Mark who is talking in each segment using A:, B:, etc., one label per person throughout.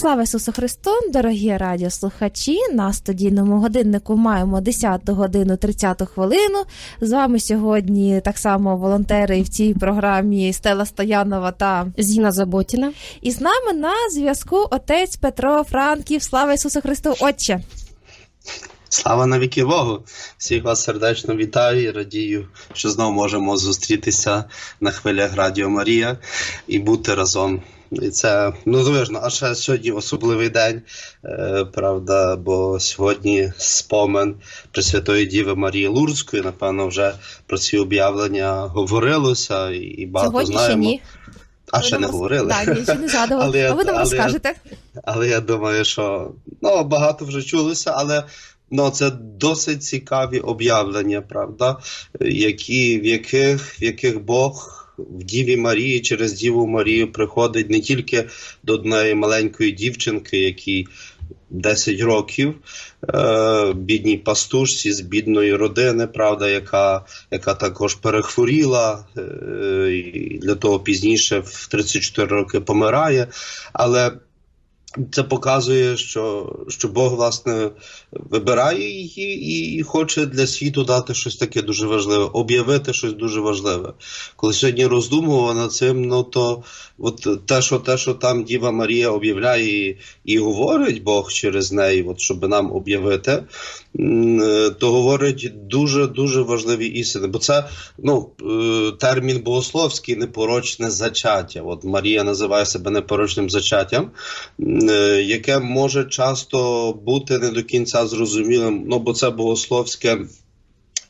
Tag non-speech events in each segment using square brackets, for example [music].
A: Слава Ісусу Христу, дорогі радіослухачі! На студійному годиннику маємо 10 годину 30 хвилину. З вами сьогодні так само волонтери в цій програмі Стела Стоянова та
B: Зіна Заботіна.
A: і з нами на зв'язку отець Петро Франків. Слава Ісусу Христу, Отче!
C: Слава навіки Богу! Всіх вас сердечно вітаю і радію, що знову можемо зустрітися на хвилях Радіо Марія і бути разом. І це ну звично, а ще сьогодні особливий день, е, правда, бо сьогодні спомен Пресвятої Діви Марії Лурської. Напевно, вже про ці об'явлення говорилося і, багато
A: Сьогодні ще
C: знаємо.
A: ні.
C: А ще не говорили.
A: Так, ні, ще не. [laughs]
C: Але
A: а ви нам
C: але
A: розкажете.
C: Але я думаю, що ну, багато вже чулося, але ну, це досить цікаві об'явлення, правда, які, в, яких, в яких Бог в Діві Марії через Діву Марію приходить не тільки до одної маленької дівчинки, якій 10 років, е, бідній пастушці з бідної родини, правда, яка, яка також перехворіла е, і для того пізніше в 34 роки помирає. Але це показує, що, що Бог власне вибирає її і хоче для світу дати щось таке дуже важливе, об'явити щось дуже важливе. Коли сьогодні роздумував над цим, ну то от те, що те, що там Діва Марія об'являє і, і говорить Бог через неї, от щоб нам об'явити, то говорить дуже дуже важливі істини. Бо це ну, е, термін богословський непорочне зачаття. От Марія називає себе непорочним зачаттям яке може часто бути не до кінця зрозумілим, ну бо це богословське.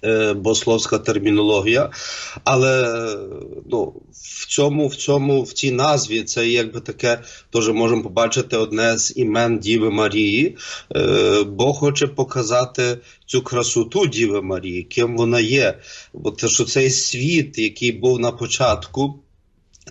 C: е, Богословська термінологія, але е, ну, в цьому, в цьому, в цій назві це якби таке, теж можемо побачити одне з імен Діви Марії. Е, Бог хоче показати цю красоту Діви Марії, ким вона є. Бо те, що цей світ, який був на початку,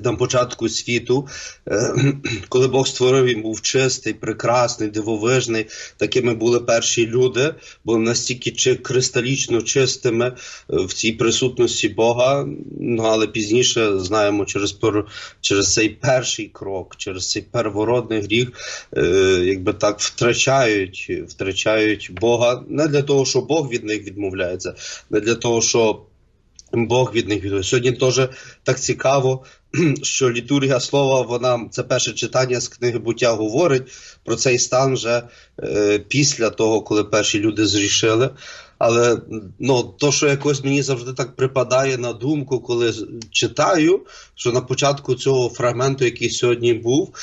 C: на початку світу, е, [clears throat] коли Бог створив, він був чистий, прекрасний, дивовижний. Такими були перші люди, були настільки чи кристалічно чистими е, в цій присутності Бога. Ну але пізніше знаємо через пер- через цей перший крок, через цей первородний гріх, е, якби так втрачають, втрачають Бога не для того, що Бог від них відмовляється, не для того, що Бог від них відмовляється. Сьогодні теж так цікаво, [clears throat] що літургія слова, вона це перше читання з книги буття говорить про цей стан вже е, після того, коли перші люди зрішили. Але ну, то, що якось мені завжди так припадає на думку, коли читаю, що на початку цього фрагменту, який сьогодні був,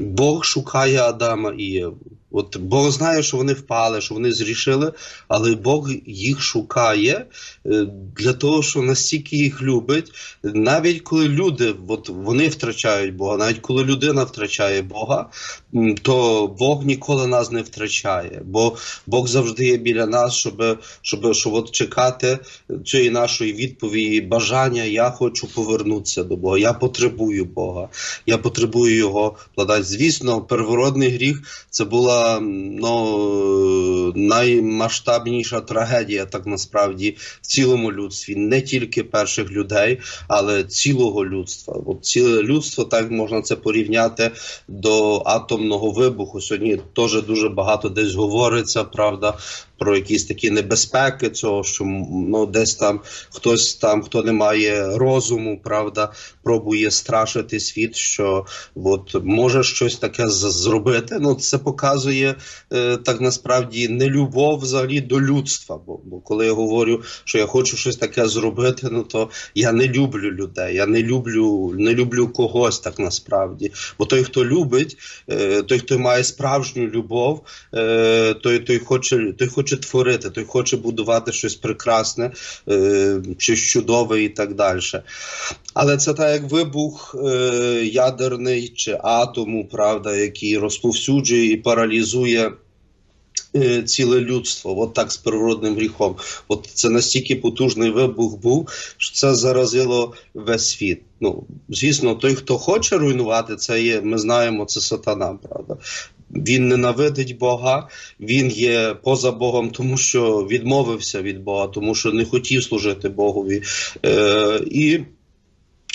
C: Бог шукає Адама і Єву. От Бог знає, що вони впали, що вони зрішили, але Бог їх шукає е, для того, що настільки їх любить, навіть коли люди от вони втрачають Бога, навіть коли людина втрачає Бога, то Бог ніколи нас не втрачає, бо Бог завжди є біля нас, щоб, щоб, щоб от чекати цієї нашої відповіді, бажання. Я хочу повернутися до Бога. Я потребую Бога. Я потребую його вкладати. Звісно, первородний гріх це була ну, наймасштабніша трагедія, так насправді, в цілому людстві, не тільки перших людей, але цілого людства. От ціле людство, так можна це порівняти до атомного вибуху. Сьогодні теж дуже багато десь говориться, правда, про якісь такі небезпеки цього, що ну, десь там хтось там, хто не має розуму, правда, пробує страшити світ, що от може щось таке зробити. Ну, це показує е, так насправді не любов взагалі до людства. Бо, бо коли я говорю, що я хочу щось таке зробити, ну то я не люблю людей, я не люблю, не люблю когось так насправді. Бо той, хто любить, е, той, хто має справжню любов, е, той, той хоче, той хоче творити, той хоче будувати щось прекрасне, е, щось чудове і так далі. Але це так як вибух е, ядерний чи атому, правда, який розповсюджує і паралізує. е, Ціле людство, от так з природним гріхом. От це настільки потужний вибух був, що це заразило весь світ. Ну, звісно, той, хто хоче руйнувати, це є, ми знаємо, це сатана, правда. Він ненавидить Бога, він є поза Богом, тому що відмовився від Бога, тому що не хотів служити Богові. Е, і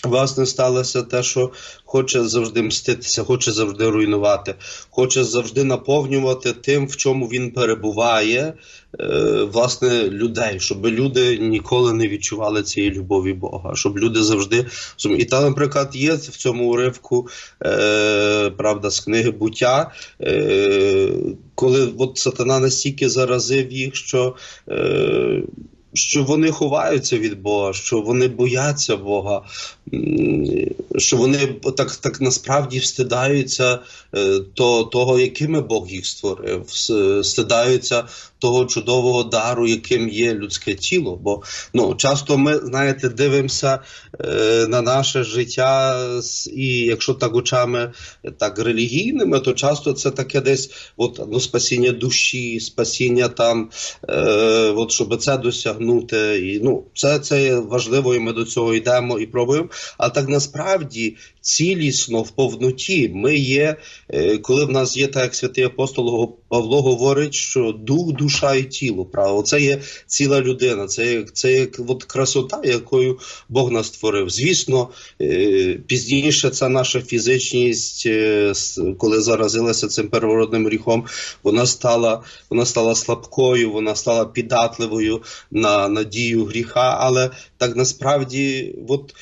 C: Власне, сталося те, що хоче завжди мститися, хоче завжди руйнувати, хоче завжди наповнювати тим, в чому він перебуває, е, власне, людей, щоб люди ніколи не відчували цієї любові Бога, щоб люди завжди і там, наприклад, є в цьому уривку е, правда з книги буття, е, коли от сатана настільки заразив їх, що. Е, що вони ховаються від Бога, що вони бояться Бога, що вони так, так насправді встидаються е, то, того, якими Бог їх створив, стидаються того чудового дару, яким є людське тіло. Бо ну, часто ми, знаєте, дивимося е, на наше життя, і якщо так очами так релігійними, то часто це таке десь от, ну, спасіння душі, спасіння там, е, от, щоб це досягнути. І, ну, це, це важливо, і ми до цього йдемо і пробуємо. А так насправді de цілісно в повноті ми є, е, коли в нас є так, як святий апостол Павло говорить, що дух, душа і тіло. Правда, це є ціла людина, це, є- це як от красота, якою Бог нас створив. Звісно, е, пізніше ця наша фізичність, е, коли заразилася цим первородним гріхом, вона стала, вона стала слабкою, вона стала піддатливою на, на дію гріха. Але так насправді, от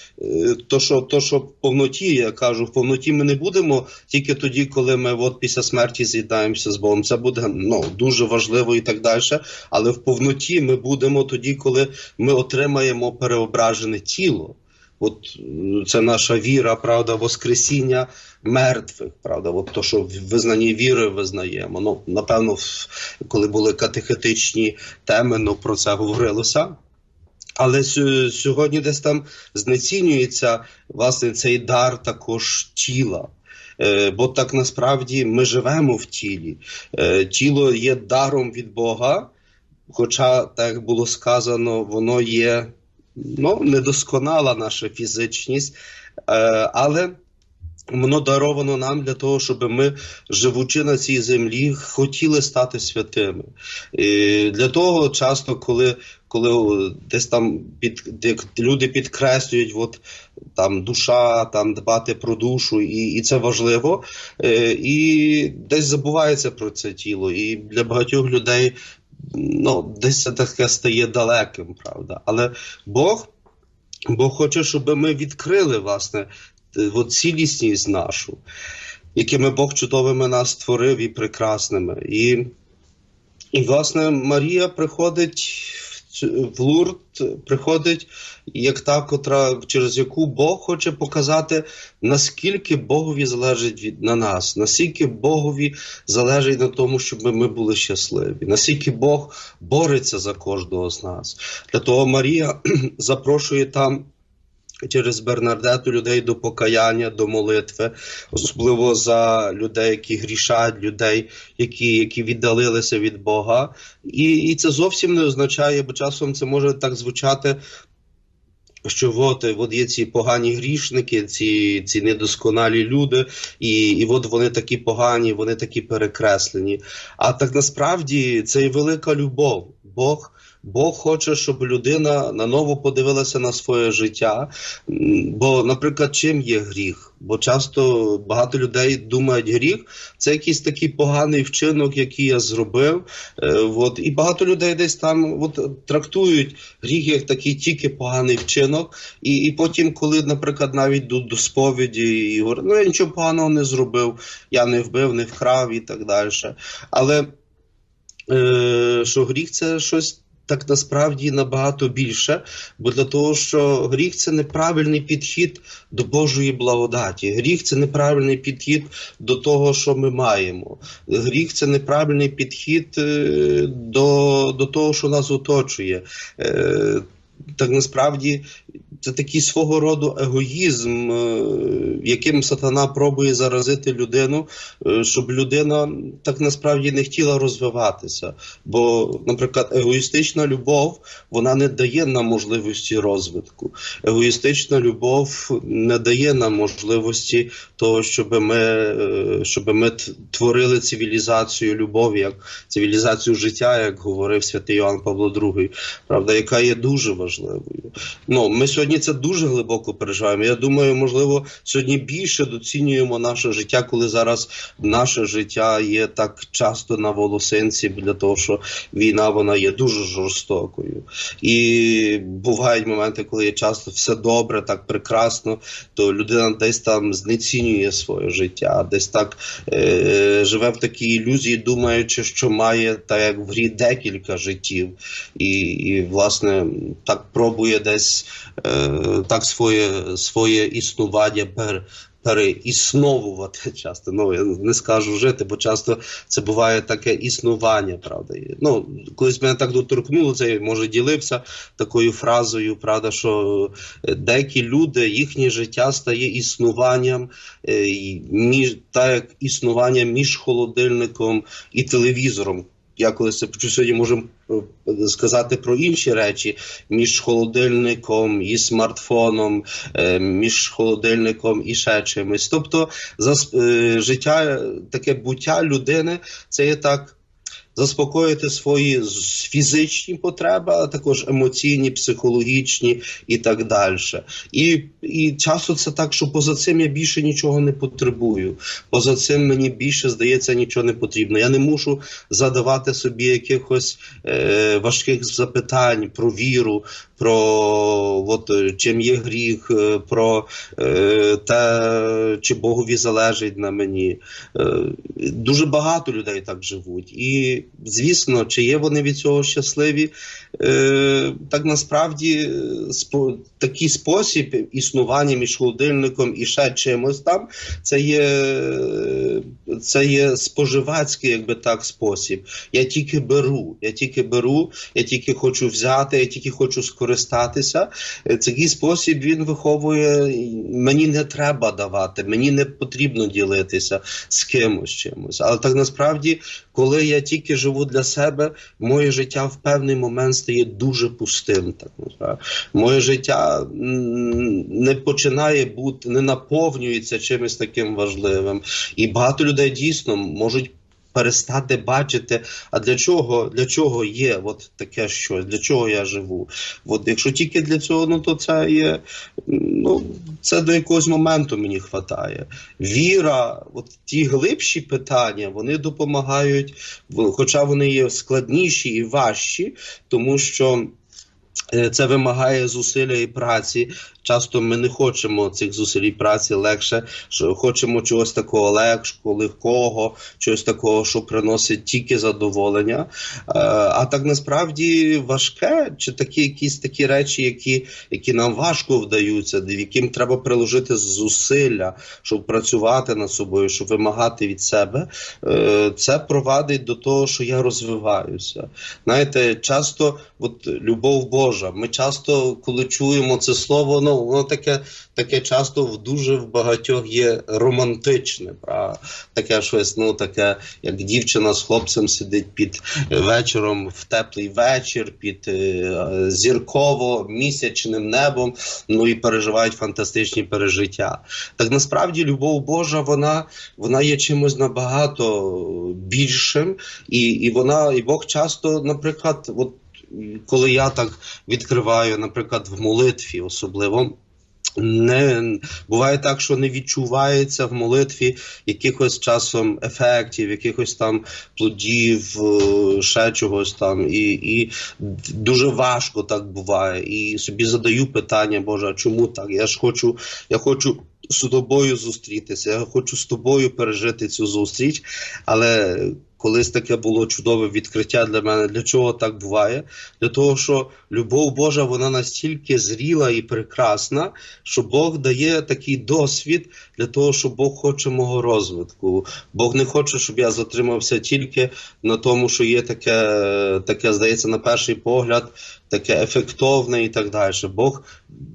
C: то, що, то, що в повноті, я кажу, в повноті ми не будемо тільки тоді, коли ми от після смерті з'єднаємося з Богом. Це буде ну, дуже важливо і так далі. Але в повноті ми будемо тоді, коли ми отримаємо переображене тіло. От це наша віра, правда, Воскресіння мертвих, правда, от то, що в визнанні віри визнаємо. Ну, напевно, коли були катехетичні теми, ну про це говорилося. Але сьогодні десь там знецінюється власне цей дар також тіла. Е, Бо так насправді ми живемо в тілі. Е, Тіло є даром від Бога, хоча, так було сказано, воно є ну, недосконала наша фізичність, е, але воно даровано нам для того, щоб ми, живучи на цій землі, хотіли стати святими. І для того часто, коли, коли десь там під, де люди підкреслюють, от, там душа, там дбати про душу, і, і це важливо. Е, і десь забувається про це тіло. І для багатьох людей ну, десь це таке стає далеким, правда. Але Бог, Бог хоче, щоб ми відкрили, власне, от цілісність нашу, якими Бог чудовими нас створив і прекрасними. І, і власне, Марія приходить в Лурд, приходить як та, котра, через яку Бог хоче показати, наскільки Богові залежить від на нас, наскільки Богові залежить на тому, щоб ми були щасливі, наскільки Бог бореться за кожного з нас. Для того Марія [clears throat] запрошує там. Через Бернардету людей до покаяння, до молитви, особливо за людей, які грішать, людей, які, які віддалилися від Бога. І, і це зовсім не означає, бо часом це може так звучати, що от, от є ці погані грішники, ці, ці недосконалі люди, і, і от вони такі погані, вони такі перекреслені. А так насправді це і велика любов. Бог. Бог хоче, щоб людина наново подивилася на своє життя. Бо, наприклад, чим є гріх? Бо часто багато людей думають, гріх це якийсь такий поганий вчинок, який я зробив. Е, от, і багато людей десь там от, трактують гріх як такий тільки поганий вчинок. І, і потім, коли, наприклад, навіть йдуть до сповіді і говорять, ну я нічого поганого не зробив, я не вбив, не вкрав і так далі. Але е, що гріх це щось. Так насправді набагато більше, бо для того, що гріх це неправильний підхід до Божої благодаті. Гріх це неправильний підхід до того, що ми маємо. Гріх це неправильний підхід е, до, до того, що нас оточує. Так насправді це такий свого роду егоїзм, е, яким сатана пробує заразити людину, е, щоб людина так насправді не хотіла розвиватися. Бо, наприклад, егоїстична любов вона не дає нам можливості розвитку. Егоїстична любов не дає нам можливості того, щоб ми, е, щоб ми творили цивілізацію любові, як цивілізацію життя, як говорив святий Йоанн Павло II, правда, яка є дуже важливою. Ну, ми сьогодні це дуже глибоко переживаємо. Я думаю, можливо, сьогодні більше доцінюємо наше життя, коли зараз наше життя є так часто на волосинці, для того, що війна вона є дуже жорстокою. І бувають моменти, коли є часто все добре, так прекрасно, то людина десь там знецінює своє життя, десь так е, живе в такій ілюзії, думаючи, що має так як в грі декілька життів, і, і власне так пробує десь е, так своє, своє існування пер, переісновувати часто. Ну я не скажу жити, бо часто це буває таке існування, правда. Ну, колись мене так доторкнуло, це може ділився такою фразою, правда, що деякі люди, їхнє життя стає існуванням, е, між так як існування між холодильником і телевізором. Я колись це почув сьогодні, можемо сказати про інші речі між холодильником і смартфоном, е, між холодильником і ще чимось. Тобто, за е, життя, таке буття людини, це є так. Заспокоїти свої фізичні потреби, а також емоційні, психологічні і так далі. І, і часто це так, що поза цим я більше нічого не потребую. Поза цим мені більше здається нічого не потрібно. Я не мушу задавати собі якихось е, важких запитань про віру, про от, чим є гріх, е, про е, те, чи Богові залежить на мені. Е, дуже багато людей так живуть. І, звісно, чи є вони від цього щасливі, е, так насправді е, спо, такий спосіб існування між холодильником і ще чимось там, це є, це є споживацький, якби так, спосіб. Я тільки беру, я тільки беру, я тільки хочу взяти, я тільки хочу скористатися. Е, Такий спосіб він виховує. Мені не треба давати, мені не потрібно ділитися з кимось чимось. Але так насправді, коли я тільки живу для себе, моє життя в певний момент стає дуже пустим. Так моє життя не починає бути, не наповнюється чимось таким важливим. І багато людей дійсно можуть. Перестати бачити, а для чого для чого є от таке щось, для чого я живу? От якщо тільки для цього, ну то це є ну це до якогось моменту мені хватає. Віра, от ті глибші питання, вони допомагають, хоча вони є складніші і важчі, тому що. е, Це вимагає зусилля і праці. Часто ми не хочемо цих зусиль і праці легше, що хочемо чогось такого легшого, легкого, чогось такого, що приносить тільки задоволення. Е, А так насправді важке, чи такі якісь такі речі, які, які нам важко вдаються, яким треба приложити зусилля, щоб працювати над собою, щоб вимагати від себе, е, це провадить до того, що я розвиваюся. Знаєте, часто от любов Божа. Ми часто, коли чуємо це слово, ну воно таке, таке часто в дуже в багатьох є романтичне, правда? таке щось, ну таке, як дівчина з хлопцем сидить під е, вечором в теплий вечір, під е, зірково місячним небом, ну і переживають фантастичні пережиття. Так насправді любов Божа, вона, вона є чимось набагато більшим, і, і вона, і Бог часто, наприклад, от коли я так відкриваю, наприклад, в молитві особливо. Не буває так, що не відчувається в молитві якихось часом ефектів, якихось там плодів, е, ще чогось там, і, і дуже важко так буває. І собі задаю питання, Боже, чому так? Я ж хочу, я хочу з тобою зустрітися, я хочу з тобою пережити цю зустріч, але колись таке було чудове відкриття для мене. Для чого так буває? Для того, що любов Божа вона настільки зріла і прекрасна, що Бог дає такий досвід для того, що Бог хоче мого розвитку. Бог не хоче, щоб я затримався тільки на тому, що є таке, таке здається, на перший погляд, таке ефектовне і так далі. Бог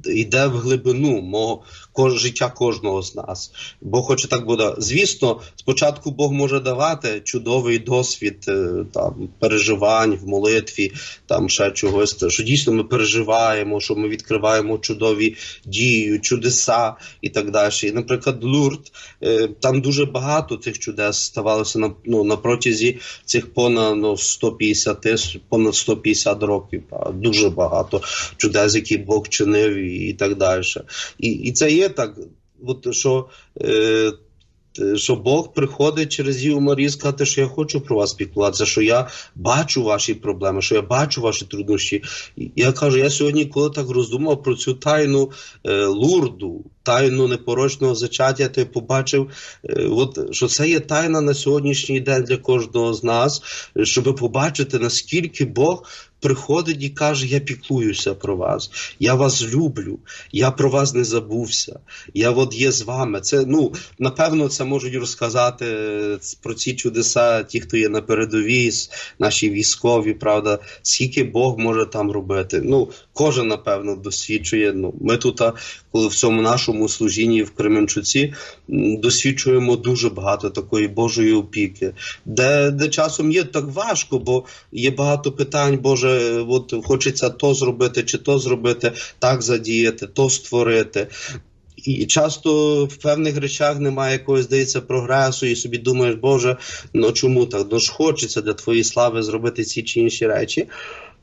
C: йде в глибину мого життя кожного з нас. Бог хоче так буде. Звісно, спочатку Бог може давати чудовий досвід е, там переживань в молитві, там ще чогось, що дійсно ми переживаємо, що ми відкриваємо чудові дії, чудеса і так далі. І, наприклад, Лурд, е, там дуже багато цих чудес ставалося на ну, на протязі цих понад ну, 150, понад 150 років. Дуже багато чудес, які Бог чинив, і, і так далі. І, і це є так, от, що. Е, Е, що Бог приходить через Діву Марію сказати, що я хочу про вас спілкуватися, що я бачу ваші проблеми, що я бачу ваші труднощі. І Я кажу, я сьогодні, коли так роздумав про цю тайну е, лурду, тайну непорочного зачаття, то я побачив, е, от, що це є тайна на сьогоднішній день для кожного з нас, щоб побачити, наскільки Бог. Приходить і каже: Я піклуюся про вас, я вас люблю, я про вас не забувся. Я от є з вами. Це ну напевно, це можуть розказати е, про ці чудеса, ті, хто є на передовій, наші військові, правда, скільки Бог може там робити. Ну, кожен, напевно, досвідчує. Ну, ми тут, коли в цьому нашому служінні в Кременчуці, досвідчуємо дуже багато такої Божої опіки, де, де часом є так важко, бо є багато питань, Боже, от хочеться то зробити, чи то зробити, так задіяти, то створити. І часто в певних речах немає якогось, здається, прогресу, і собі думаєш, Боже, ну чому так? Ну ж хочеться для твоєї слави зробити ці чи інші речі.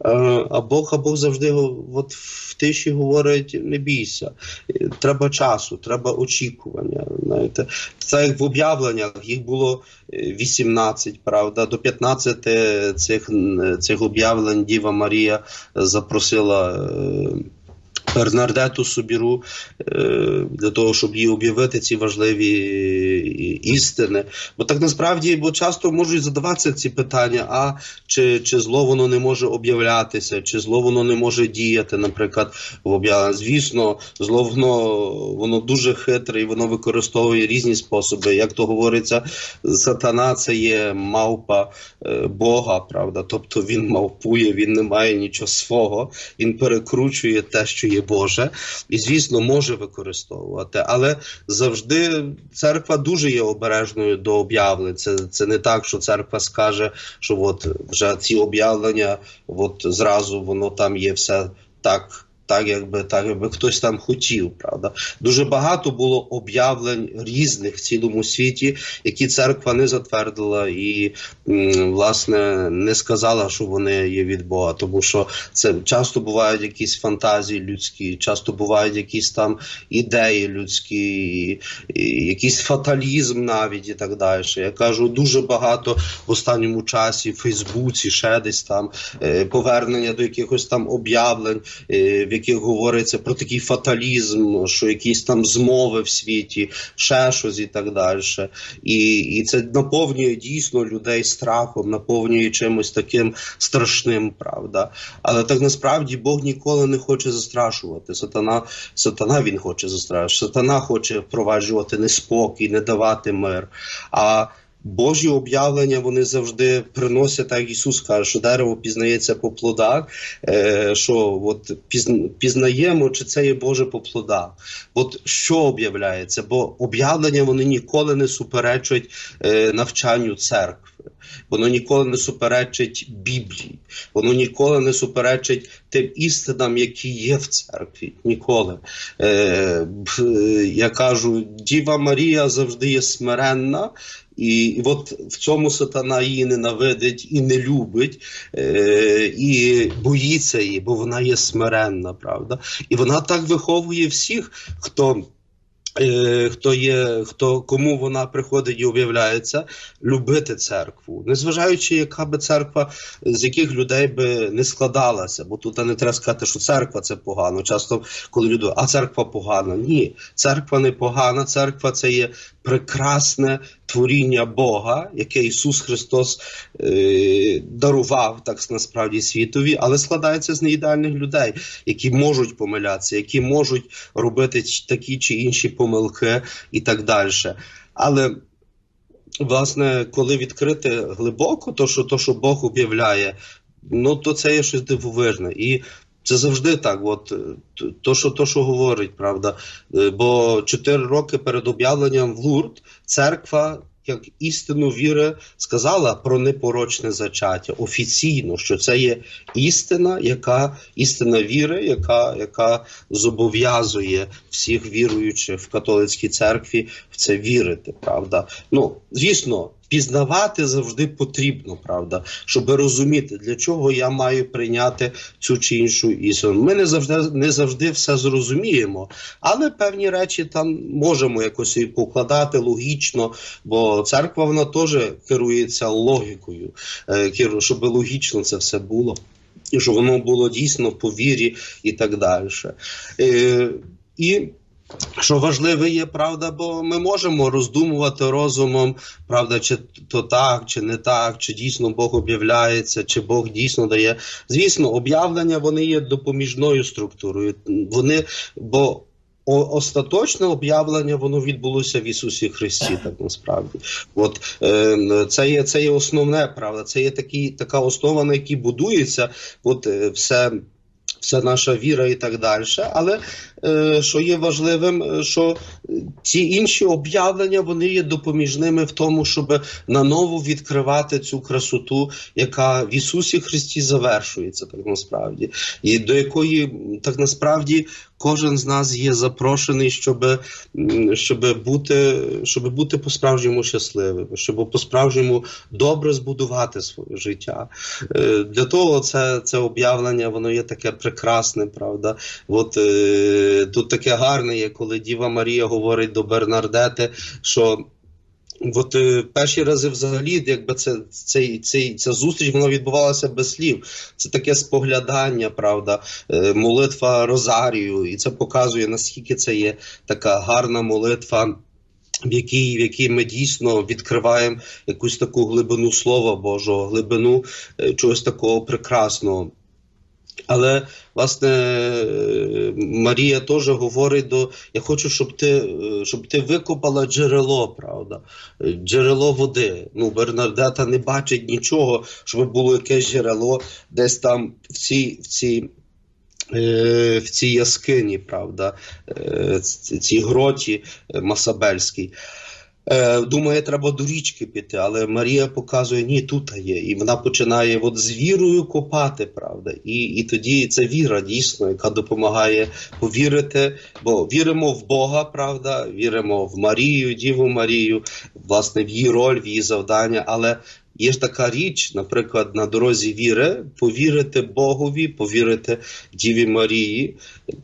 C: Е, А Бог, а Бог завжди от в тиші говорить: не бійся, Е, треба часу, треба очікування. Знаєте, це як в об'явленнях їх було е, 18, правда, до 15 цих, цих об'явлень Діва Марія запросила. Бернардету Собіру е, для того, щоб їй об'явити ці важливі істини. Бо так насправді бо часто можуть задаватися ці питання: а чи, чи зло воно не може об'являтися, чи зло воно не може діяти, наприклад, в об'явленні. Звісно, зло воно, воно дуже хитре і воно використовує різні способи. Як то говориться, сатана це є мавпа е, Бога, правда. Тобто він мавпує, він не має нічого свого, він перекручує те, що є Боже, і звісно може використовувати. Але завжди церква дуже є обережною до об'явлень. Це, це не так, що церква скаже, що от вже ці об'явлення, от зразу воно там є все так. Так, якби так, якби хтось там хотів, правда. Дуже багато було об'явлень різних в цілому світі, які церква не затвердила і власне не сказала, що вони є від Бога, тому що це часто бувають якісь фантазії людські, часто бувають якісь там ідеї людські, і, і якийсь фаталізм навіть і так далі. Я кажу, дуже багато в останньому часі в Фейсбуці, ще десь там е, повернення до якихось там об'явлень, е, в яких говориться про такий фаталізм, що якісь там змови в світі, ще щось і так далі. І, і це наповнює дійсно людей страхом, наповнює чимось таким страшним, правда. Але так насправді Бог ніколи не хоче застрашувати. Сатана, сатана він хоче застрашувати. Сатана хоче впроваджувати неспокій, не давати мир. А Божі об'явлення вони завжди приносять, так Ісус каже, що дерево пізнається по плодах, е, що от пізнаємо, чи це є Боже по плодах. От що об'являється? Бо об'явлення вони ніколи не суперечать е, навчанню церкви. Воно ніколи не суперечить Біблії, воно ніколи не суперечить тим істинам, які є в церкві. Ніколи. Е, я кажу, Діва Марія завжди є смиренна, і, і от в цьому сатана її ненавидить і не любить, е, і боїться її, бо вона є смиренна, правда? І вона так виховує всіх, хто. е, Хто є, хто кому вона приходить і об'являється, любити церкву, незважаючи, яка би церква з яких людей би не складалася, бо тут не треба сказати, що церква це погано. Часто, коли люди, а церква погана. Ні, церква не погана, церква це є прекрасне творіння Бога, яке Ісус Христос е, дарував так насправді світові, але складається з неідеальних людей, які можуть помилятися, які можуть робити такі чи інші помилки і так далі. Але власне, коли відкрити глибоко, то що, то, що Бог об'являє, ну то це є щось дивовижне. І це завжди так. От е, то, що то, що говорить, правда. Е, Бо чотири роки перед об'явленням в Лурд церква. Як істину віри сказала про непорочне зачаття офіційно, що це є істина, яка істина віри, яка, яка зобов'язує всіх віруючих в католицькій церкві в це вірити. Правда, ну звісно, пізнавати завжди потрібно, правда, щоб розуміти, для чого я маю прийняти цю чи іншу істину. Ми не завжди не завжди все зрозуміємо, але певні речі там можемо якось і покладати логічно, бо церква вона теж керується логікою, е, щоб логічно це все було. І щоб воно було дійсно по вірі і так далі. Е, і що важливе є, правда, бо ми можемо роздумувати розумом, правда, чи то так, чи не так, чи дійсно Бог об'являється, чи Бог дійсно дає. Звісно, об'явлення вони є допоміжною структурою. Вони, бо остаточне об'явлення воно відбулося в Ісусі Христі, так насправді. От е, це є це є основне, правда. Це є такі, така основа, на якій будується от, е, все. Вся наша віра і так далі. Але е, що є важливим, е, що ці інші об'явлення вони є допоміжними в тому, щоб наново відкривати цю красоту, яка в Ісусі Христі завершується, так насправді, і до якої так насправді кожен з нас є запрошений, щоб, щоб бути, щоб бути по-справжньому щасливим, щоб по-справжньому добре збудувати своє життя. Е, Для того це, це об'явлення, воно є таке прекрасне, правда. От е, тут таке гарне є, коли Діва Марія говорить до Бернардети, що. От е, перші рази взагалі, якби це цей, цей, ця зустріч вона відбувалася без слів. Це таке споглядання, правда, е, молитва Розарію, і це показує наскільки це є така гарна молитва. В якій, в якій ми дійсно відкриваємо якусь таку глибину Слова Божого, глибину е, чогось такого прекрасного. Але власне е, Марія теж говорить до я хочу, щоб ти, е, щоб ти викопала джерело, Е, джерело води. Ну, Бернардета не бачить нічого, щоб було якесь джерело десь там в цій, в цій е, в цій яскині, правда, е, цій гроті е, Масабельській. Е, Думає, треба до річки піти, але Марія показує, ні, тут є. І вона починає от з вірою копати, правда. І, і тоді це віра дійсно, яка допомагає повірити, бо віримо в Бога, правда, віримо в Марію, Діву Марію, власне, в її роль, в її завдання. Але є ж така річ, наприклад, на дорозі віри, повірити Богові, повірити Діві Марії,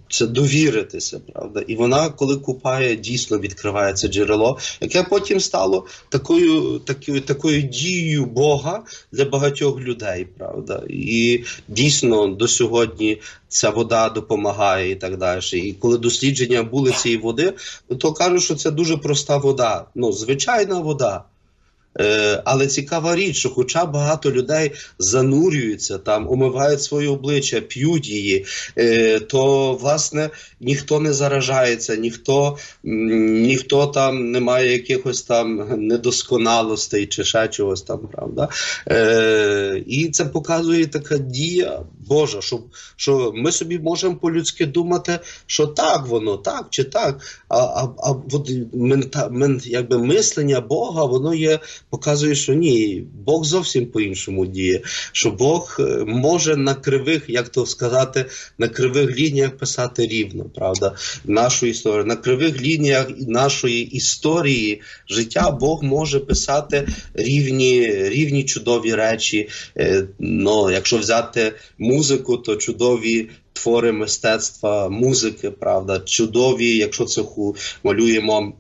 C: це довіритися, правда. І вона, коли купає, дійсно відкриває це джерело, яке потім стало такою, такою, такою дією Бога для багатьох людей, правда. І дійсно до сьогодні ця вода допомагає і так далі. І коли дослідження були цієї води, то кажуть, що це дуже проста вода, ну, звичайна вода. Е, але цікава річ, що хоча багато людей занурюються там, омивають своє обличчя, п'ють її, е, то власне ніхто не заражається, ніхто, ніхто там не має якихось там недосконалостей чи ще чогось там, правда. Е, і це показує така дія Божа, що, що ми собі можемо по-людськи думати, що так воно, так чи так. А, а, а от мента, мен, якби мислення Бога, воно є, показує, що ні, Бог зовсім по-іншому діє. Що Бог е, може на кривих, як то сказати, на кривих лініях писати рівно, правда, нашу історію. На кривих лініях нашої історії життя Бог може писати рівні, рівні чудові речі. Е, Ну, якщо взяти музику, то чудові твори мистецтва, музики, правда, чудові, якщо це малюємо.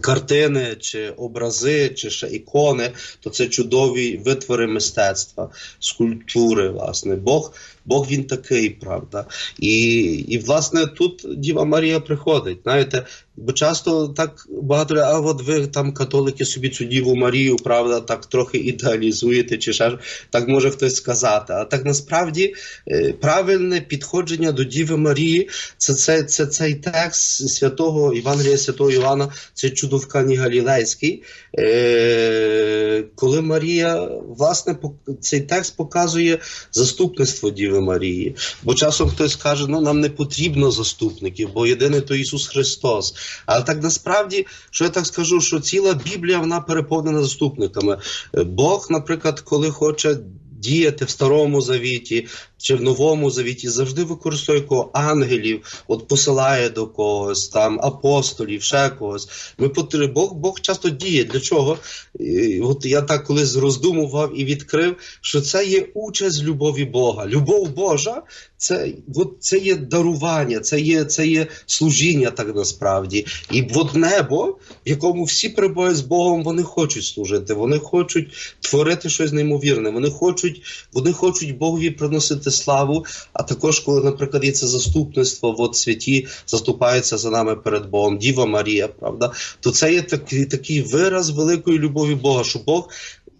C: Картини чи образи, чи ще ікони, то це чудові витвори мистецтва, скульптури. Власне, Бог, Бог він такий, правда. І, і власне тут Діва Марія приходить. Знаєте, бо часто так багато а от ви там католики собі цю Діву Марію, правда, так трохи ідеалізуєте, чи ще так може хтось сказати. А так насправді е, правильне підходження до Діви Марії це, це, це цей текст святого Євангелія святого Івана, це чудо в Кані Галілейській, е, коли Марія, власне, цей текст показує заступництво Діви Марії. Бо часом хтось каже, ну нам не потрібно заступників, бо єдиний то Ісус Христос. Але так насправді, що я так скажу, що ціла Біблія вона переповнена заступниками. Бог, наприклад, коли хоче. Діяти в старому завіті, чи в новому завіті завжди використовує кого ангелів, от посилає до когось, там апостолів, ще когось. Ми потр- Бог, Бог часто діє. Для чого? І От я так колись роздумував і відкрив, що це є участь любові Бога. Любов Божа це, от, це є дарування, це є, це є служіння так насправді. І от небо, в якому всі перебувають з Богом, вони хочуть служити, вони хочуть творити щось неймовірне, вони хочуть, вони хочуть Богові приносити славу. А також, коли, наприклад, є це заступництво, от святі заступаються за нами перед Богом, Діва Марія, правда, то це є такий, такий вираз великої любові Бога, що Бог.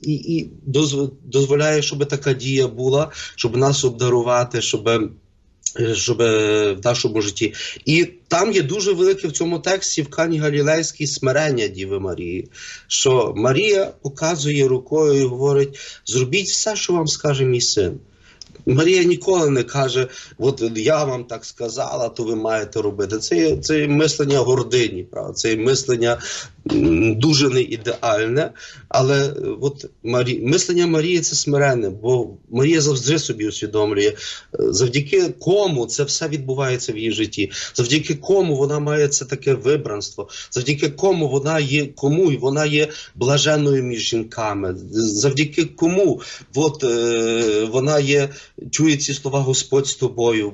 C: І, і дозволяє, щоб така дія була, щоб нас обдарувати, щоб, е, щоб е, в нашому житті. І там є дуже велике в цьому тексті в Кані Галілейській смирення Діви Марії, що Марія показує рукою і говорить: зробіть все, що вам скаже мій син. Марія ніколи не каже, от я вам так сказала, то ви маєте робити. Це, це мислення гордині, правда? це мислення дуже не ідеальне, але е, от Марі... мислення Марії це смирене, бо Марія завжди собі усвідомлює, е, завдяки кому це все відбувається в її житті, завдяки кому вона має це таке вибранство, завдяки кому вона є кому і вона є блаженною між жінками, завдяки кому от, е, вона є, чує ці слова Господь з тобою,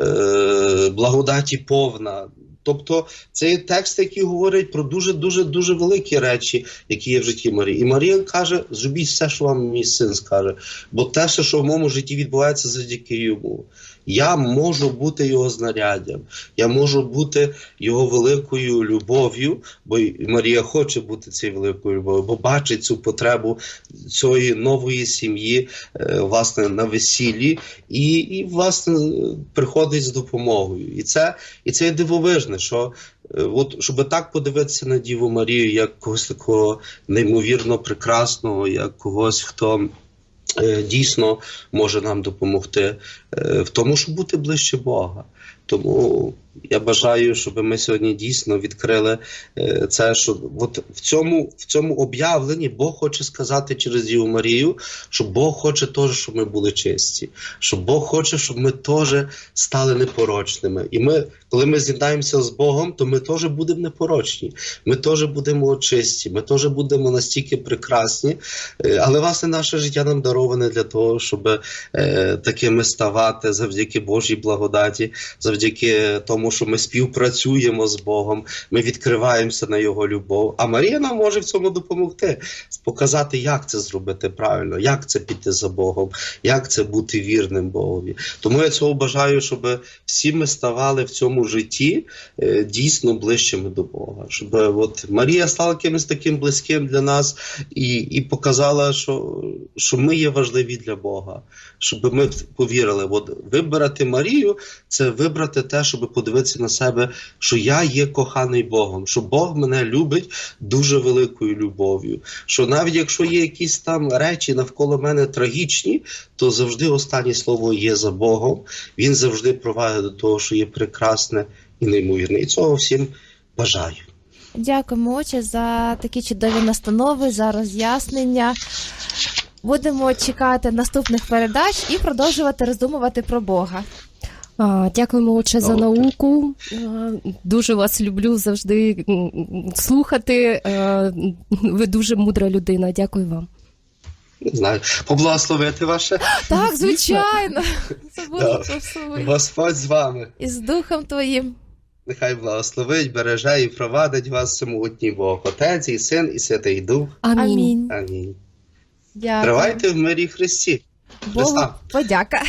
C: е, благодаті повна. Тобто це є текст, який говорить про дуже дуже дуже великі речі, які є в житті Марії. І Марія каже: зробіть все, що вам мій син скаже, бо те, що в моєму житті відбувається завдяки йому. Я можу бути його знаряддям, я можу бути його великою любов'ю, бо Марія хоче бути цією великою любов'ю, бо бачить цю потребу цієї нової сім'ї, е, власне, на весіллі, і, і власне приходить з допомогою. І це, і це дивовижне, що е, от, щоб так подивитися на Діву Марію, як когось такого неймовірно прекрасного, як когось, хто. Е, Дійсно може нам допомогти е, в тому, щоб бути ближче Бога. Тому я бажаю, щоб ми сьогодні дійсно відкрили е, це, що от в цьому, в цьому об'явленні Бог хоче сказати через Діву Марію, що Бог хоче теж, щоб ми були чисті, що Бог хоче, щоб ми теж стали непорочними. І ми, коли ми з'єднаємося з Богом, то ми теж будемо непорочні, ми теж будемо чисті, ми теж будемо настільки прекрасні. Е, Але власне наше життя нам дароване для того, щоб е, такими ставати завдяки Божій благодаті, завдяки тому, що ми співпрацюємо з Богом, ми відкриваємося на Його любов. А Марія нам може в цьому допомогти, показати, як це зробити правильно, як це піти за Богом, як це бути вірним Богові. Тому я цього бажаю, щоб всі ми ставали в цьому житті е, дійсно ближчими до Бога. Щоб е, от Марія стала кимось таким близьким для нас і, і показала, що, що ми є важливі для Бога, щоб ми повірили. От вибрати Марію це вибрати те, щоб подивитися на себе, що я є коханий Богом, що Бог мене любить дуже великою любов'ю. Що навіть якщо є якісь там речі навколо мене трагічні, то завжди останнє слово є за Богом. Він завжди провадить до того, що є прекрасне і неймовірне. І цього всім бажаю.
A: Дякуємо, отче, за такі чудові настанови, за роз'яснення. Будемо чекати наступних передач і продовжувати роздумувати про Бога.
B: А, Дякуємо, отче, за науку. Дуже вас люблю завжди слухати. Ви дуже мудра людина. Дякую вам.
C: Не знаю, поблагословити ваше. [gasps]
A: Так, звичайно. [laughs] Це
C: Да. Господь з вами.
A: І з духом твоїм.
C: Нехай благословить, береже і провадить вас всемогутній Бог, Отець і Син, і Святий Дух.
B: Амінь.
A: Амінь.
C: Амінь.
A: Дякую.
C: Тривайте в мирі Христі.
A: Богу
C: Христа.
A: подяка.